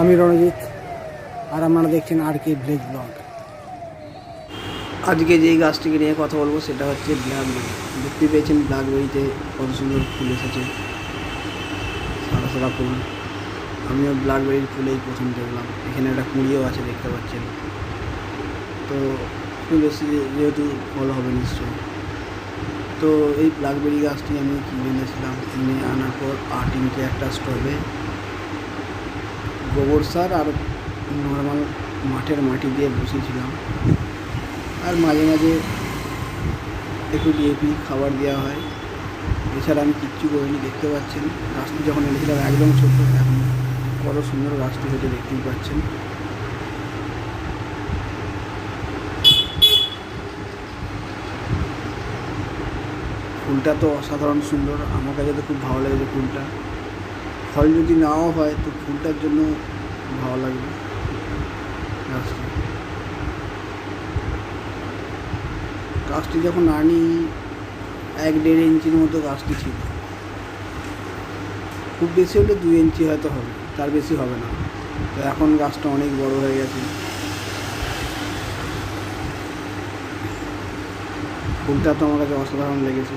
আমি রণজিৎ, আর আপনারা দেখছেন আর কে ভিলেজ ব্লগ। আজকে যেই গাছটিকে নিয়ে কথা বলব সেটা হচ্ছে ব্ল্যাকবেরি দেখতে পেয়েছেন ব্ল্যাকবেরিতে কত সুন্দর ফুল এসেছে। সাদা সাদা ফুল। আমিও ব্ল্যাকবেরির ফুলেই প্রথম দেখলাম। এখানে একটা কুঁড়িও আছে, দেখতে পাচ্ছেন। তো ফুল এসে যেহেতু ফল হবে নিশ্চয়ই। তো এই ব্ল্যাকবেরি গাছটি আমি কিনে এনেছিলাম। কিনে আনার পর আট ইঞ্চি একটা স্টবে গোবর সার আর নর্মাল মাঠের মাটি দিয়ে বসেছিলাম আর মাঝে মাঝে একটু ডিএপি খাবার দেওয়া হয়। এছাড়া আমি কিচ্ছু করিনি, দেখতে পাচ্ছেন। গাছটি যখন এনেছিলাম, একদম ছোটো এখন কত সুন্দর গাছটি হতে দেখতেই পাচ্ছেন। ফুলটা তো অসাধারণ সুন্দর। আমার কাছে তো খুব ভালো লেগেছে ফুলটা। ফল যদি নাও হয়, তো ফুলটার জন্য ভালো লাগবে। গাছটি যখন আনি এক দেড় ইঞ্চির মতো গাছটি ছিল। খুব বেশি হলে দুই ইঞ্চি হয়তো হবে, তার বেশি হবে না। তো এখন গাছটা অনেক বড় হয়ে গেছে। ফুলটা তো আমার কাছে অসাধারণ লেগেছে।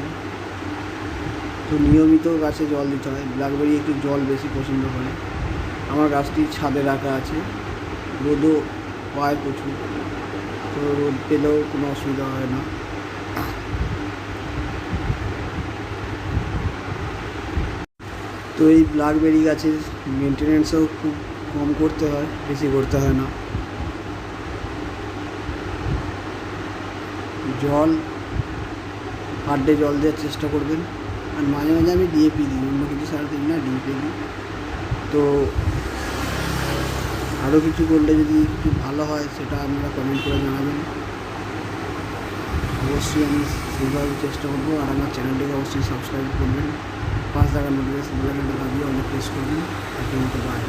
তো নিয়মিত গাছে জল দিতে হয়। ব্ল্যাকবেরি একটু জল বেশি পছন্দ করে। আমার গাছটি ছাদে রাখা আছে। রোদও পায় প্রচুর। তো রোদ পেলেও কোনো অসুবিধা হয় না। তো এই ব্ল্যাকবেরি গাছের মেনটেনেন্সও খুব কম করতে হয়, বেশি করতে হয় না। জল পার ডে জল দেওয়ার চেষ্টা করবেন। আর মাঝে মাঝে আমি ডিএপি দিই, অন্য কিছু সার দিই না ডিএপি দিই। তো আরও কিছু করলে যদি একটু ভালো হয়, সেটা আপনারা কমেন্ট করে জানাবেন। অবশ্যই আমি সেইভাবে চেষ্টা করব, আর আমার চ্যানেলটিকে অবশ্যই সাবস্ক্রাইব করবেন। পাঁচ টাকা নোটিফিকেশন বেলাইকনটা দাবিয়ে অনেক প্রেস করবেন। বাই